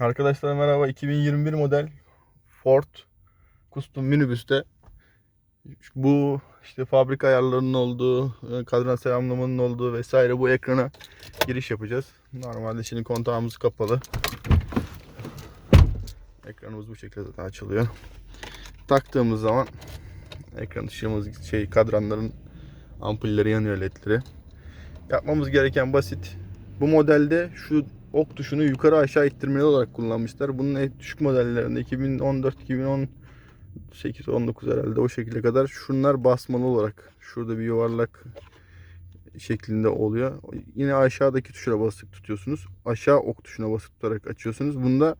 Arkadaşlar merhaba 2021 model Ford Custom minibüste bu işte fabrika ayarlarının olduğu, e, kadran selamlamanın olduğu vesaire bu ekrana giriş yapacağız. Normalde şimdi kontağımız kapalı. Ekranımız bu şekilde zaten açılıyor. Taktığımız zaman ekran ışığımız şey kadranların ampulleri yanıyor ledleri. Yapmamız gereken basit. Bu modelde şu ok tuşunu yukarı aşağı ittirmeli olarak kullanmışlar. Bunun en düşük modellerinde 2014 2018 19 herhalde o şekilde kadar şunlar basmalı olarak şurada bir yuvarlak şeklinde oluyor. Yine aşağıdaki tuşa basık tutuyorsunuz. Aşağı ok tuşuna basık tutarak açıyorsunuz. Bunda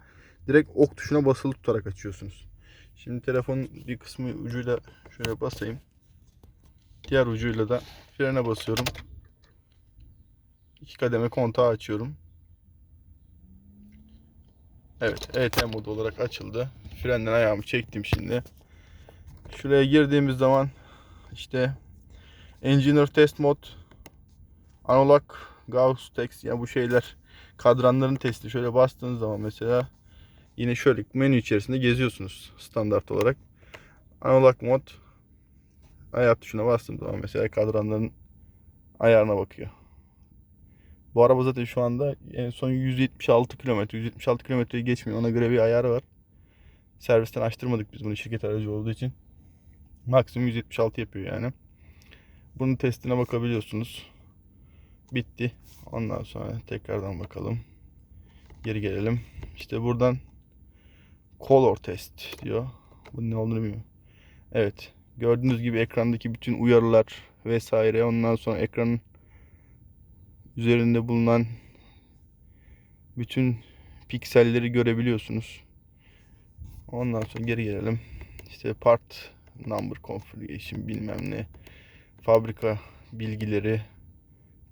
direkt ok tuşuna basılı tutarak açıyorsunuz. Şimdi telefonun bir kısmı ucuyla şöyle basayım. Diğer ucuyla da frene basıyorum. İki kademe kontağı açıyorum. Evet, ET modu olarak açıldı. Frenden ayağımı çektim şimdi. Şuraya girdiğimiz zaman işte Engineer Test Mod, Analog, Gauss Text yani bu şeyler kadranların testi. Şöyle bastığınız zaman mesela yine şöyle menü içerisinde geziyorsunuz standart olarak. Analog mod ayar tuşuna bastığım zaman mesela kadranların ayarına bakıyor. Bu araba zaten şu anda en son 176 kilometre, 176 kilometreyi geçmiyor. Ona göre bir ayarı var. Servisten açtırmadık biz bunu şirket aracı olduğu için. Maksimum 176 yapıyor yani. Bunun testine bakabiliyorsunuz. Bitti. Ondan sonra tekrardan bakalım. Geri gelelim. İşte buradan color test diyor. Bu ne olduğunu bilmiyorum. Evet. Gördüğünüz gibi ekrandaki bütün uyarılar vesaire ondan sonra ekranın üzerinde bulunan bütün pikselleri görebiliyorsunuz. Ondan sonra geri gelelim. İşte part number configuration bilmem ne. Fabrika bilgileri.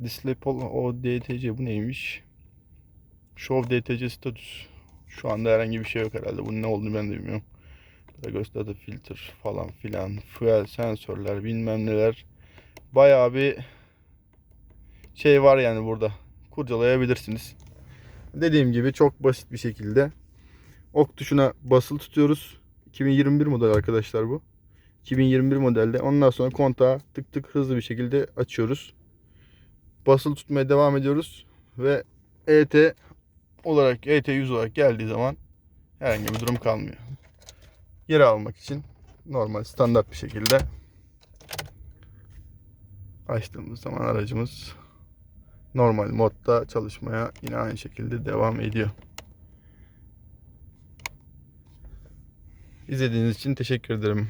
Display o DTC bu neymiş? Show DTC status. Şu anda herhangi bir şey yok herhalde. Bunun ne olduğunu ben de bilmiyorum. Gösterdi filter falan filan. Fuel sensörler bilmem neler. Bayağı bir şey var yani burada. Kurcalayabilirsiniz. Dediğim gibi çok basit bir şekilde ok tuşuna basılı tutuyoruz. 2021 model arkadaşlar bu. 2021 modelde. Ondan sonra kontağı tık tık hızlı bir şekilde açıyoruz. Basılı tutmaya devam ediyoruz ve ET olarak ET 100 olarak geldiği zaman herhangi bir durum kalmıyor. Geri almak için normal standart bir şekilde açtığımız zaman aracımız normal modda çalışmaya yine aynı şekilde devam ediyor. İzlediğiniz için teşekkür ederim.